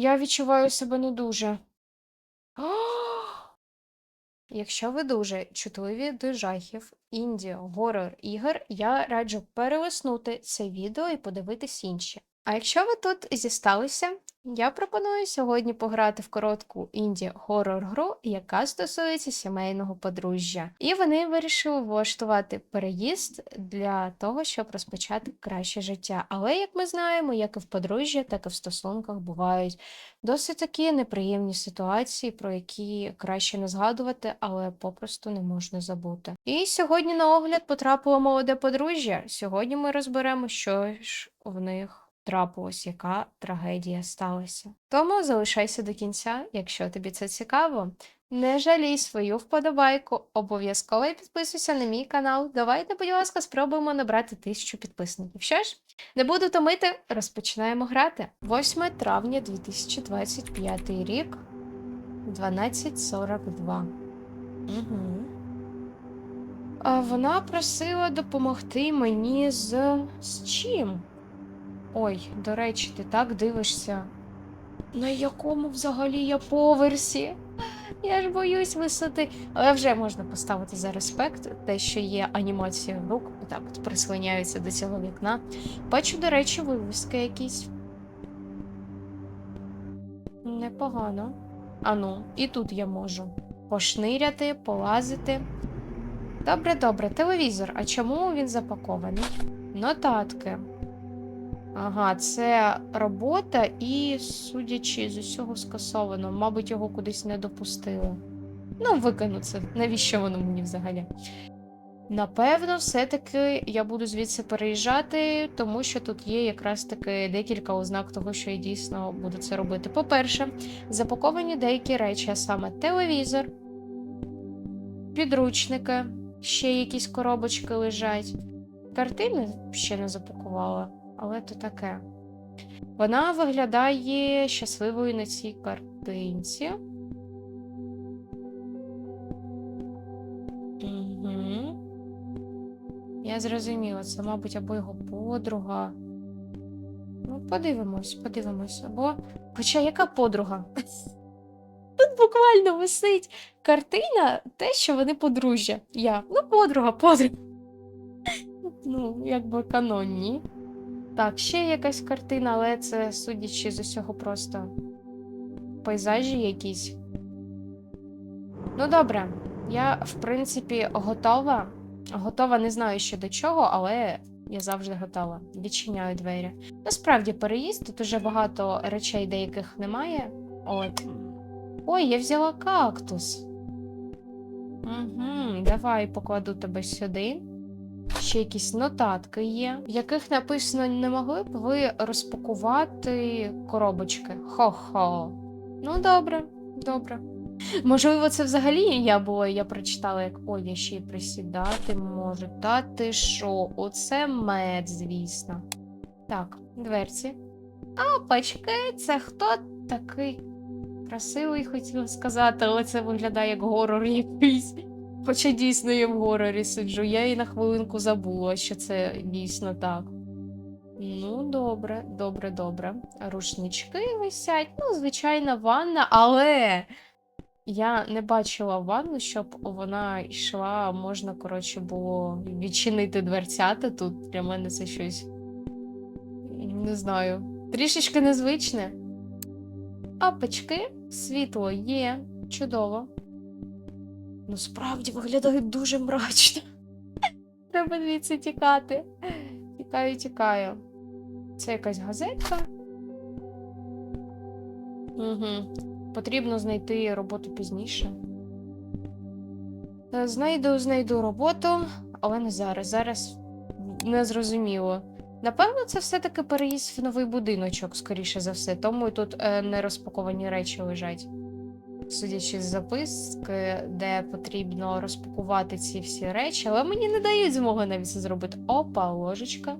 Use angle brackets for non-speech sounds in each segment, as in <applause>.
Я відчуваю себе не дуже. <gasps> Якщо ви дуже чутливі до жахів, інді, горор ігор, я раджу перелиснути це відео і подивитись інші. А якщо ви тут зісталися, я пропоную сьогодні пограти в коротку інді хорор гру, яка стосується сімейного подружжя. І вони вирішили влаштувати переїзд для того, щоб розпочати краще життя. Але як ми знаємо, як і в подружжя, так і в стосунках бувають досить такі неприємні ситуації, про які краще не згадувати, але попросту не можна забути. І сьогодні на огляд потрапило молоде подружжя. Сьогодні ми розберемо, що ж в них трапилось, яка трагедія сталася. Тому залишайся до кінця, якщо тобі це цікаво. Не жалій свою вподобайку, обов'язково підписуйся на мій канал. Давайте, будь ласка, спробуємо набрати тисячу підписників. Що ж, не буду томити, розпочинаємо грати. 8 травня 2025 рік, 12.42. Угу. А вона просила допомогти мені з. з чим? Ой, до речі, ти так дивишся. На якому взагалі я поверсі? Я ж боюсь висоти. Але вже можна поставити за респект, те, що є анімація рук, так от прислоняються до цього вікна. Бачу, до речі, вивіски якісь. Непогано. Ану, і тут я можу пошниряти, полазити. Добре, добре, телевізор. А чому він запакований? Нотатки. Ага, це робота і, судячи з усього скасовано, мабуть, його кудись не допустили. Ну, викину це. Навіщо воно мені взагалі? Напевно, все-таки я буду звідси переїжджати, тому що тут є якраз таки декілька ознак того, що я дійсно буду це робити. По-перше, запаковані деякі речі, а саме телевізор, підручники, ще якісь коробочки лежать. Картини ще не запакувала але то таке. Вона виглядає щасливою на цій картинці. Я зрозуміла, це, мабуть, або його подруга. Ну, подивимось, подивимось. Або. Хоча яка подруга? <laughs> Тут буквально висить картина, те, що вони подружжя. Я. Ну, подруга, подруга. <laughs> Ну, якби канонні. Так, ще якась картина, але це, судячи з усього, просто пейзажі якісь. Ну, добре, я, в принципі, готова. Готова, не знаю ще до чого, але я завжди готова. Відчиняю двері. Насправді, переїзд, тут уже багато речей, деяких немає. От. Ой, я взяла кактус. Угу, Давай покладу тебе сюди. Ще якісь нотатки є, в яких написано не могли б ви розпакувати коробочки. Хо-хо. Ну, добре, добре. Можливо, це взагалі я було, я прочитала, як ой, я ще й присідати можу. Та ти що? Оце мед, звісно. Так, дверці. Опачки, це хто такий красивий, хотіла сказати, але це виглядає як горор якийсь. Хоча дійсно я в горорі сиджу, я і на хвилинку забула, що це дійсно так. Ну, добре, добре, добре. Рушнички висять. Ну, звичайна ванна, але я не бачила ванну, щоб вона йшла, можна, коротше, було відчинити дверцята тут. Для мене це щось. Не знаю. Трішечки незвичне. Апочки, світло є, чудово. Ну, справді виглядає дуже мрачно. <laughs> Треба звідси тікати. Тікаю, тікаю. Це якась газетка. Угу. Потрібно знайти роботу пізніше. Е, Знайду, знайду роботу, але не зараз. Зараз не зрозуміло. Напевно, це все-таки переїзд в новий будиночок, скоріше за все, тому тут е, не розпаковані речі лежать судячи з записки, де потрібно розпакувати ці всі речі, але мені не дають змоги навіть це зробити. Опа, ложечка.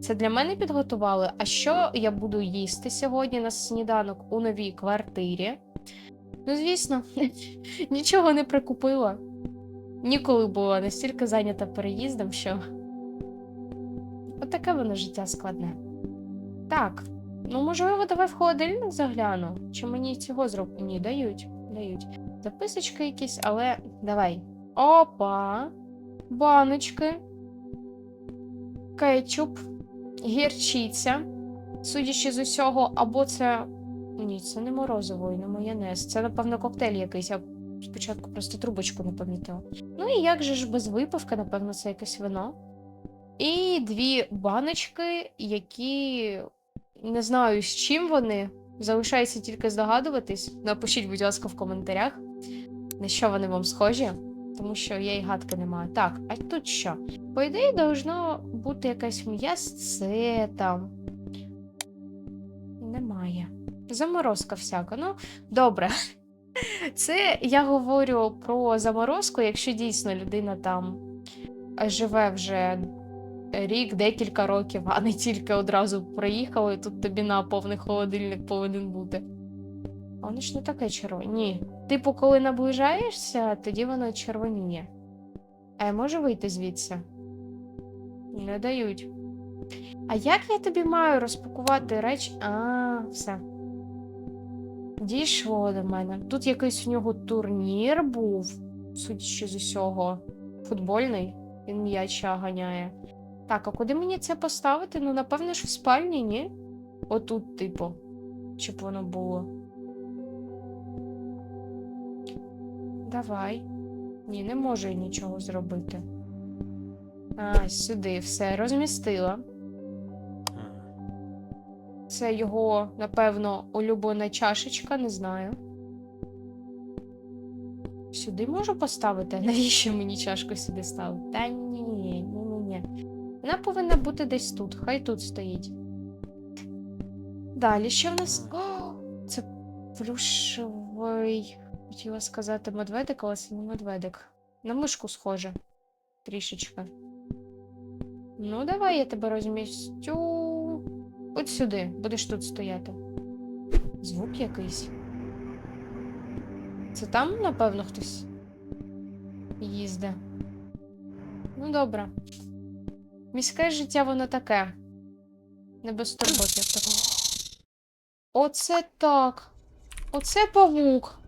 Це для мене підготували. А що я буду їсти сьогодні на сніданок у новій квартирі? Ну, звісно, <laughs> нічого не прикупила. Ніколи була настільки зайнята переїздом, що. Отаке воно життя складне. Так, Ну, можливо, давай в холодильник загляну. Чи мені цього зроб... Ні, дають. Дають. Записочки якісь, але давай. Опа. Баночки. Кетчуп. Гірчиця. Судячи з усього, або це. Ні, це не морозиво не майонез. Це, напевно, коктейль якийсь. Я спочатку просто трубочку не помітила. Ну і як же ж без випивки, напевно, це якесь вино. І дві баночки, які не знаю, з чим вони. Залишається тільки здогадуватись. Напишіть, будь ласка, в коментарях, на що вони вам схожі, тому що я і гадки не маю. Так, а тут що? По ідеї, должно бути якесь м'ясце там. Немає. Заморозка всяка. Ну, добре. <laughs> Це я говорю про заморозку, якщо дійсно людина там живе вже рік, декілька років, а не тільки одразу приїхала, і тут тобі на повний холодильник повинен бути. А Воно ж не таке червоне. Ні. Типу, коли наближаєшся, тоді воно червоніє. А я можу вийти звідси? Не дають. А як я тобі маю розпакувати речі? А, все. Дійшло до мене. Тут якийсь у нього турнір був, судячи з усього, футбольний. Він м'яча ганяє. Так, а куди мені це поставити? Ну, напевно ж в спальні, ні? Отут, типу. Щоб воно було. Давай. Ні, не можу я нічого зробити. А, сюди все розмістила. Це його, напевно, улюблена чашечка, не знаю. Сюди можу поставити? Навіщо мені чашку сюди ставити? Та ні, ні, ні, ні. Вона повинна бути десь тут. Хай тут стоїть. Далі, що в нас. О, це плюшевий. Хотіла сказати медведик, але це не медведик. На мишку схоже. Трішечки. Ну, давай я тебе розмістю. От сюди, будеш тут стояти. Звук якийсь. Це там, напевно, хтось їздить. Ну, добре. Міське життя воно таке. Не без турбот, я так. Оце так. Оце павук.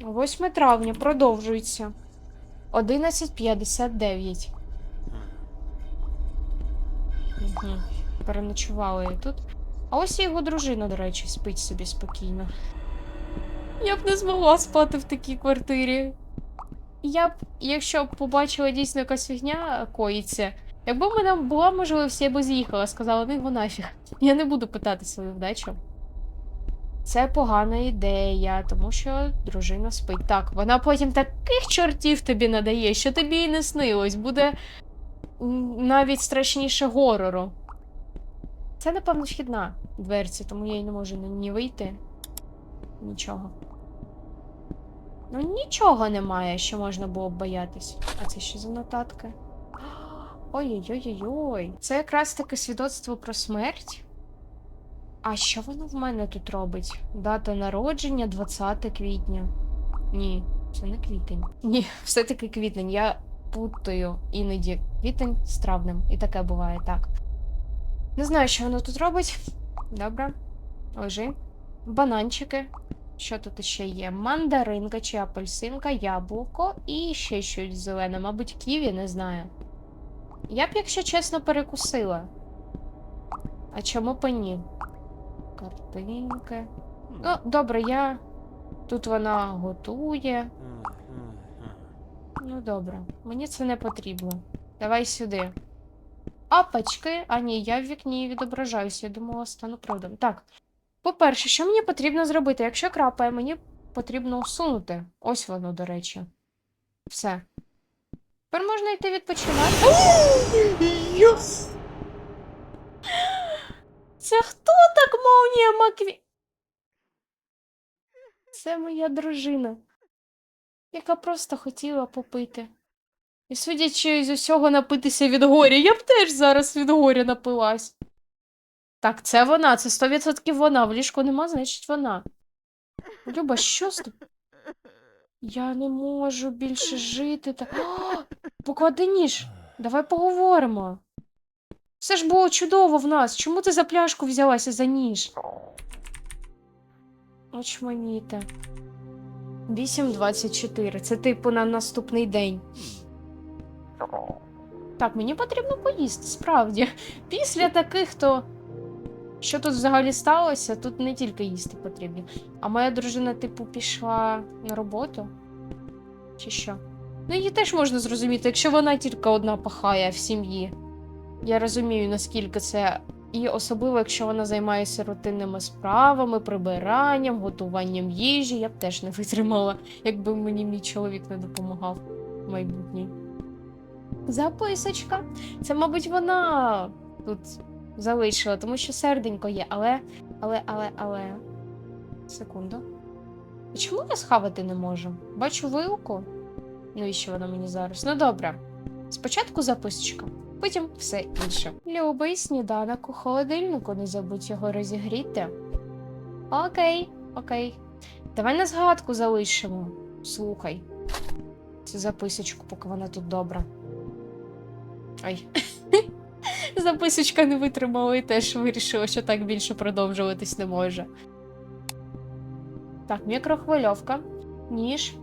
8 травня продовжується. 11.59. Угу. Переночували я тут. А ось і його дружина, до речі, спить собі спокійно. Я б не змогла спати в такій квартирі. Я б, якщо б побачила дійсно якась фігня коїться, якби в мене була можливість, я б з'їхала, сказала, ну його нафіг. Я не буду питати свою вдачу. Це погана ідея, тому що дружина спить. Так, вона потім таких чортів тобі надає, що тобі і не снилось. Буде навіть страшніше горору. Це, напевно, вхідна дверці, тому я й не можу на ній вийти. Нічого. Ну, нічого немає, що можна було б боятись. А це що за нотатки? Ой-ой-ой-ой. Це якраз таки свідоцтво про смерть. А що воно в мене тут робить? Дата народження 20 квітня. Ні, це не квітень. Ні, <laughs> все-таки квітень. Я путаю іноді квітень з травнем. І таке буває так. Не знаю, що воно тут робить. Добре. Лежи. Бананчики. Що тут ще є? Мандаринка чи апельсинка, яблуко і ще щось зелене, мабуть, ківі, не знаю. Я б, якщо чесно, перекусила. А чому б ні? Картинки. Ну, добре, я. Тут вона готує. Ну, добре, мені це не потрібно. Давай сюди. Апачки. А ні, я в вікні відображаюся. Я думала, стану правдом. Так. По-перше, що мені потрібно зробити? Якщо крапає, мені потрібно усунути. Ось воно, до речі. Все. Тепер можна йти відпочивати. <gasps> Це хто так молнія Макві? Це моя дружина, яка просто хотіла попити. І судячи з усього напитися від горя, я б теж зараз від горя напилась. Так, це вона, це 100% вона. В ліжку нема, значить вона. Люба, що з тобою? Я не можу більше жити. Та... О, <gasps> поклади ніж. Давай поговоримо. Все ж було чудово в нас. Чому ти за пляшку взялася за ніж? Очманіте. 8.24. Це типу на наступний день. Так, мені потрібно поїсти, справді. Після таких, то. Що тут взагалі сталося? Тут не тільки їсти потрібно. А моя дружина, типу, пішла на роботу? Чи що? Ну, її теж можна зрозуміти, якщо вона тільки одна пахає в сім'ї. Я розумію, наскільки це. І особливо, якщо вона займається рутинними справами, прибиранням, готуванням їжі, я б теж не витримала, якби мені мій чоловік не допомагав в майбутній. Записочка. Це, мабуть, вона тут залишила, тому що серденько є, але. Але, але, але. Секунду. Чому я схавати не можу? Бачу вилку. Ну і що вона мені зараз? Ну добре. Спочатку записочка, потім все інше. Любий сніданок у холодильнику, не забудь його розігріти. Окей, окей. Давай на згадку залишимо. Слухай. Цю записочку, поки вона тут добра. Ай. Записочка не витримала і теж вирішила, що так більше продовжуватись не може. Так, мікрохвильовка, ніж.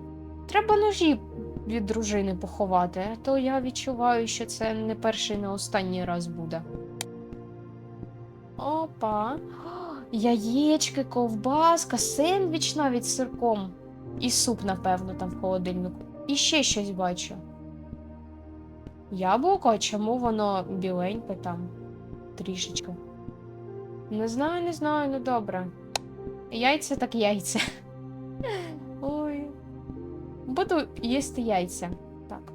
Треба ножі від дружини поховати, а то я відчуваю, що це не перший, не останній раз буде. Опа. Яєчки, ковбаска, сендвіч навіть з сирком. І суп, напевно, там в холодильнику. І ще щось бачу. Яблуко, а чому воно біленьке там? Трішечки. Не знаю, не знаю, ну добре. Яйця так яйця. Ой. Буду їсти яйця. Так.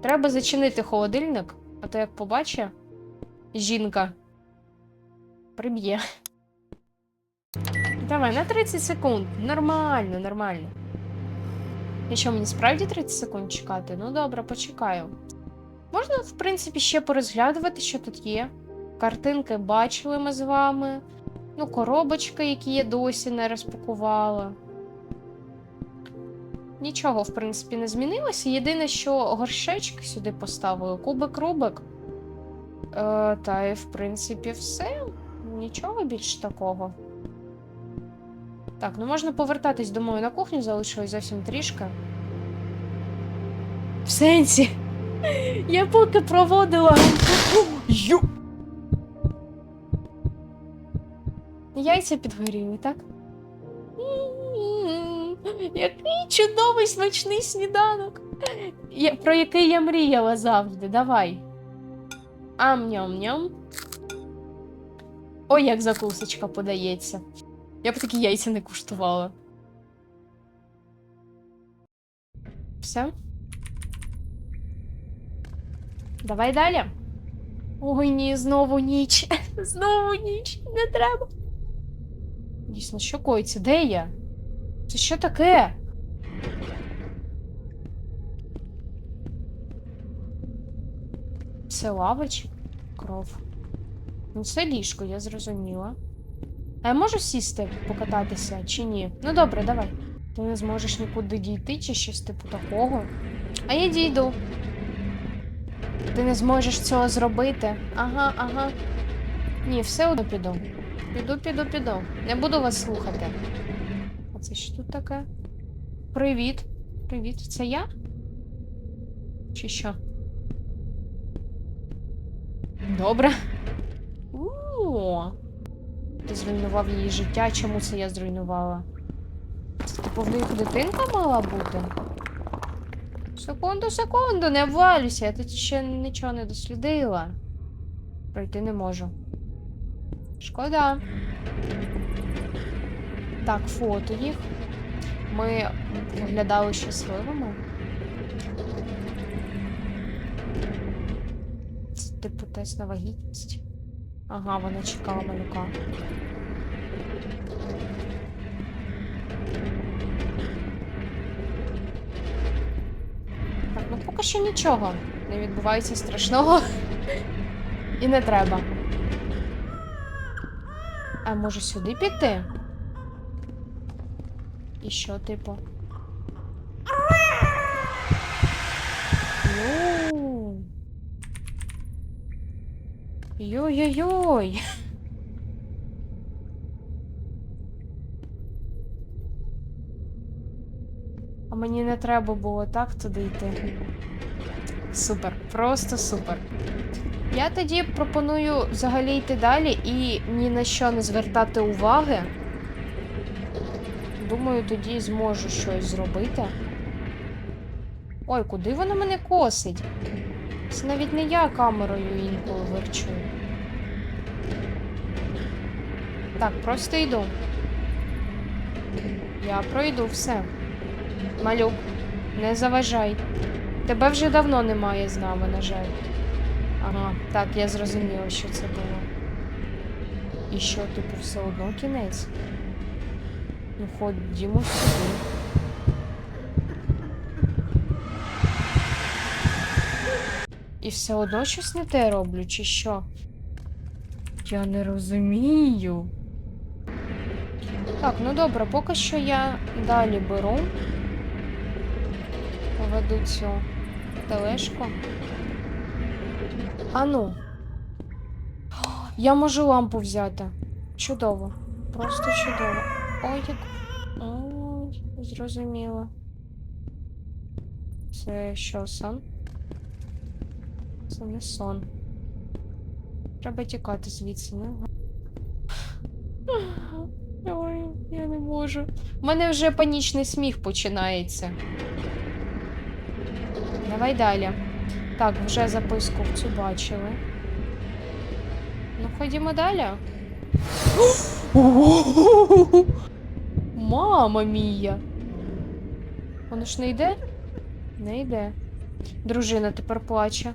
Треба зачинити холодильник, а то як побачить жінка. Приб'є. Давай, на 30 секунд. Нормально, нормально. І що, мені справді 30 секунд чекати? Ну добре, почекаю. Можна, в принципі, ще порозглядувати, що тут є. Картинки бачили ми з вами. Ну, коробочки, які я досі не розпакувала. Нічого, в принципі, не змінилося. Єдине, що горшечки сюди поставили, кубик-рубик. Е, та і, в принципі, все. Нічого більш такого. Так, ну можна повертатись, думаю, на кухню залишилось зовсім трішки. В сенсі. Я поки проводила. Ю. Яйця підгоріли, так? Який чудовий смачний сніданок, Я- про який я мріяла завжди. Давай. Ам-ням-ням. Ой, як закусочка подається. Я б такі яйця не куштувала. Все? Давай далі. Ой, ні, знову ніч. <laughs> Знову ніч. Не треба. Дійсно, що коїться? Де я? Це що таке? Це лава чи кров? Ну, це ліжко, я зрозуміла. А я можу сісти, покататися чи ні? Ну добре, давай. Ти не зможеш нікуди дійти чи щось типу такого. А я дійду. Ти не зможеш цього зробити. Ага, ага. Ні, все одно піду. Піду, піду, піду. Не буду вас слухати. А це що тут таке? Привіт. Привіт. Це я? Чи що? Добре. О. Ти зруйнував її життя. Чому це я зруйнувала? Це типу в них дитинка мала бути? Секунду, секунду, не обвалюйся, я тут ще нічого не дослідила. Пройти не можу. Шкода. Так, фото їх. Ми виглядали щасливими. Це типу тест на вагітність. Ага, вона чекала малюка. Поки що нічого не відбувається страшного. І не треба. А може сюди піти? І що, типу? Йой-йой-йой. А мені не треба було так туди йти. Супер, просто супер. Я тоді пропоную взагалі йти далі і ні на що не звертати уваги. Думаю, тоді зможу щось зробити. Ой, куди вона мене косить? Це навіть не я камерою інколи верчу. Так, просто йду. Я пройду все. Малюк, не заважай. Тебе вже давно немає з нами, на жаль. Ага, так, я зрозуміла, що це було. І що, типу, все одно кінець? Ну, ходімо сюди. І все одно щось не те роблю, чи що? Я не розумію. Так, ну добре, поки що я далі беру. Поведу цю тележку. Ану. Я можу лампу взяти. Чудово. Просто чудово. Ой, як. Ой, зрозуміло. Це що, сон? Це не сон. Треба тікати звідси, не? Ой, я не можу. У мене вже панічний сміх починається. Давай далі. Так, вже записку цю бачили. Ну, ходімо далі. Мама мія. Воно ж не йде? Не йде. Дружина тепер плаче.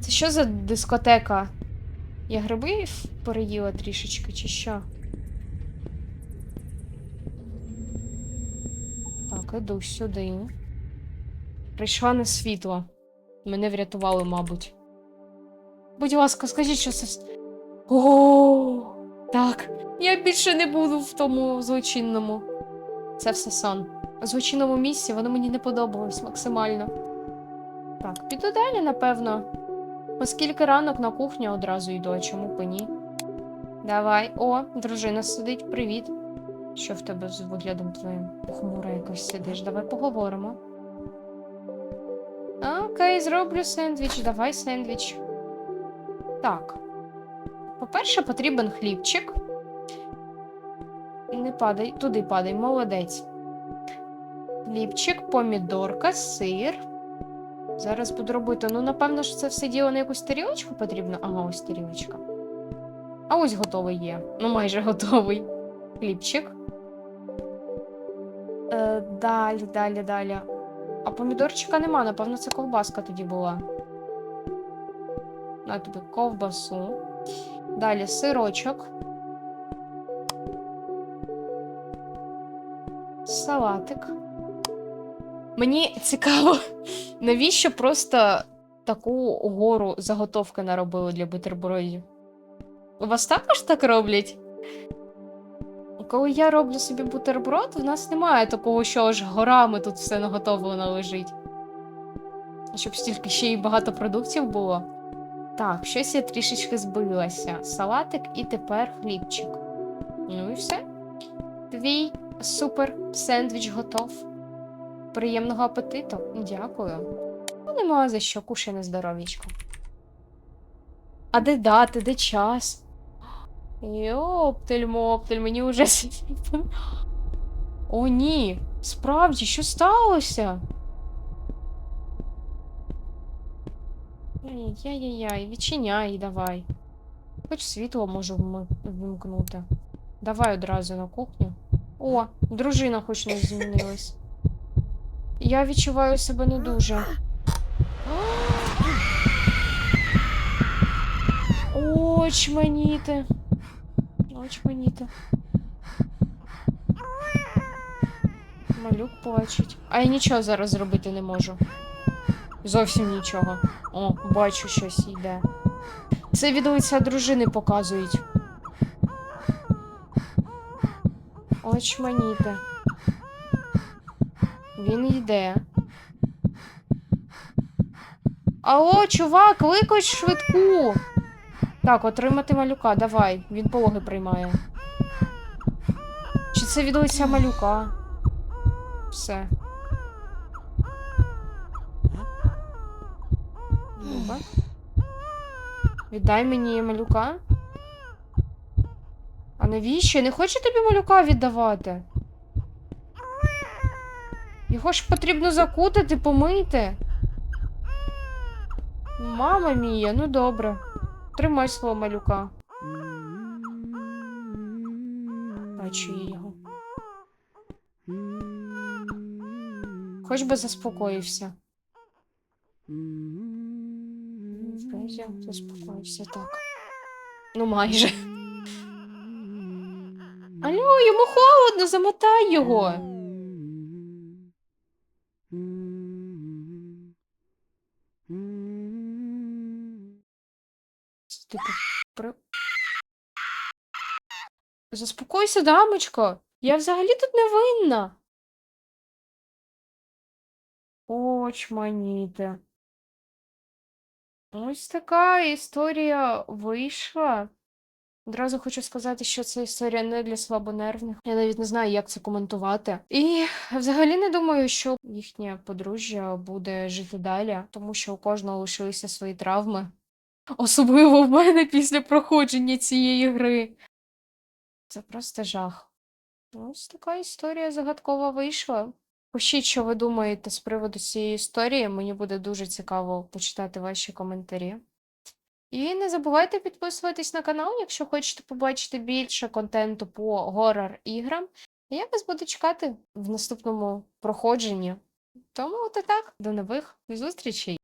Це що за дискотека? Я гриби переїла трішечки, чи що? Так, іду сюди. Прийшла на світло. Мене врятували, мабуть. Будь ласка, скажіть, що це. О, так. Я більше не буду в тому злочинному. Це все сон. В злочинному місці воно мені не подобалось максимально. Так, піду далі, напевно. Оскільки ранок на кухню одразу йду, а чому б ні? Давай. О, дружина сидить, привіт. Що в тебе з виглядом твоїм? Похмуро якось сидиш. Давай поговоримо. Окей, зроблю сендвіч. Давай сендвіч. Так. По-перше, потрібен хлібчик. Не падай, туди падай, молодець. Хлібчик, помідорка, сир. Зараз буду робити. Ну, напевно, що це все діло на якусь тарілочку потрібно. Ага, ось тарілочка. А ось готовий є. Ну, майже готовий. Хлібчик. Е, далі, далі, далі. А помідорчика нема, напевно, це ковбаска тоді була. На тобі ковбасу. Далі сирочок. Салатик. Мені цікаво, <laughs> навіщо просто таку гору заготовки наробили для бутербродів? У вас також так роблять? Коли я роблю собі бутерброд, в нас немає такого, що аж горами тут все наготовлено лежить. Щоб стільки ще й багато продуктів було. Так, щось я трішечки збилася. Салатик і тепер хлібчик. Ну і все. Твій супер сендвіч готов. Приємного апетиту. Дякую. Ну, нема за що, кушай на здоров'ячко. А де дати, де час? Йоптель моптель, мені уже. <laughs> О, ні. Справді, що сталося? Яй-яй-яй, відчиняй, давай. Хоч світло можу вимкнути. Давай одразу на кухню. О, дружина хоч не змінилась. Я відчуваю себе не дуже. Очманіти. Очманіти. Малюк плачуть. А я нічого зараз зробити не можу. Зовсім нічого. О, бачу, щось йде. Це від лиця дружини показують. Очманіти. Він йде. Алло, чувак, виклич швидку. Так, отримати малюка, давай. Він пологи приймає. Чи це від лиця малюка? Все. Люба. Віддай мені малюка. А навіщо? Я не хочу тобі малюка віддавати. Його ж потрібно закутати, помити. Мама мія, ну добре. Тримай свого малюка. Бачу я його. Хоч би заспокоївся. Заспокоївся так. Ну майже. Алло, йому холодно, замотай його. Це Типу, при... Заспокойся, дамочко. Я взагалі тут не винна. Очманіте. Ось така історія вийшла. Одразу хочу сказати, що це історія не для слабонервних. Я навіть не знаю, як це коментувати. І взагалі не думаю, що їхнє подружжя буде жити далі, тому що у кожного лишилися свої травми. Особливо в мене після проходження цієї гри. Це просто жах. Ось така історія загадкова вийшла. Пишіть, що ви думаєте з приводу цієї історії. Мені буде дуже цікаво почитати ваші коментарі. І не забувайте підписуватись на канал, якщо хочете побачити більше контенту по горор іграм. Я вас буду чекати в наступному проходженні. Тому от і так, до нових зустрічей!